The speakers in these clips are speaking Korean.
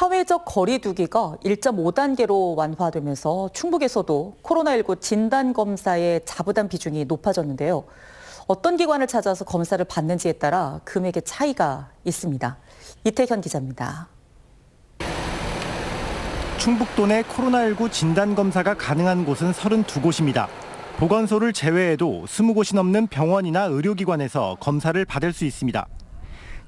사회적 거리두기가 1.5단계로 완화되면서 충북에서도 코로나19 진단검사의 자부담 비중이 높아졌는데요. 어떤 기관을 찾아서 검사를 받는지에 따라 금액의 차이가 있습니다. 이태현 기자입니다. 충북도 내 코로나19 진단검사가 가능한 곳은 32곳입니다. 보건소를 제외해도 20곳이 넘는 병원이나 의료기관에서 검사를 받을 수 있습니다.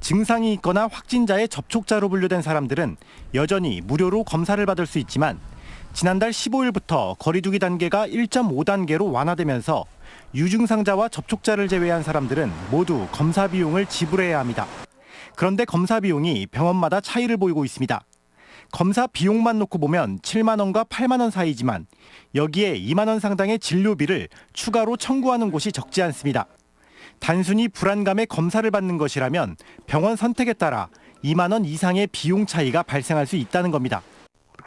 증상이 있거나 확진자의 접촉자로 분류된 사람들은 여전히 무료로 검사를 받을 수 있지만 지난달 15일부터 거리두기 단계가 1.5단계로 완화되면서 유증상자와 접촉자를 제외한 사람들은 모두 검사 비용을 지불해야 합니다. 그런데 검사 비용이 병원마다 차이를 보이고 있습니다. 검사 비용만 놓고 보면 7만 원과 8만 원 사이지만 여기에 2만 원 상당의 진료비를 추가로 청구하는 곳이 적지 않습니다. 단순히 불안감에 검사를 받는 것이라면 병원 선택에 따라 2만 원 이상의 비용 차이가 발생할 수 있다는 겁니다.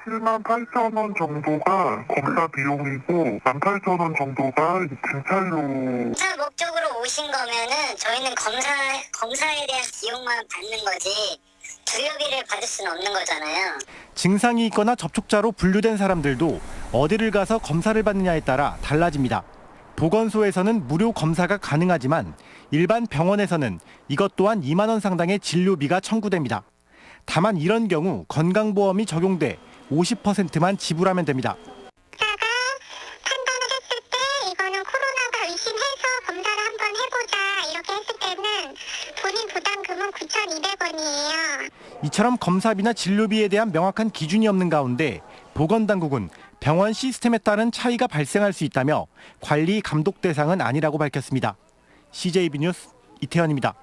7만 8천 원 정도가 검사 비용이고 1만 8천 원 정도가 진찰료 검사 목적으로 오신 거면은 저희는 검사 검사에 대한 비용만 받는 거지 주료비를 받을 수는 없는 거잖아요. 증상이 있거나 접촉자로 분류된 사람들도 어디를 가서 검사를 받느냐에 따라 달라집니다. 보건소에서는 무료 검사가 가능하지만 일반 병원에서는 이것 또한 2만 원 상당의 진료비가 청구됩니다. 다만 이런 경우 건강보험이 적용돼 50%만 지불하면 됩니다. 의사가 판단을 했을 때 이거는 코로나가 의심해서 검사를 한번 해보자 이렇게 했을 때는 본인 부담금은 9,200원이에요. 이처럼 검사비나 진료비에 대한 명확한 기준이 없는 가운데 보건당국은 병원 시스템에 따른 차이가 발생할 수 있다며 관리 감독 대상은 아니라고 밝혔습니다. CJB 뉴스 이태현입니다.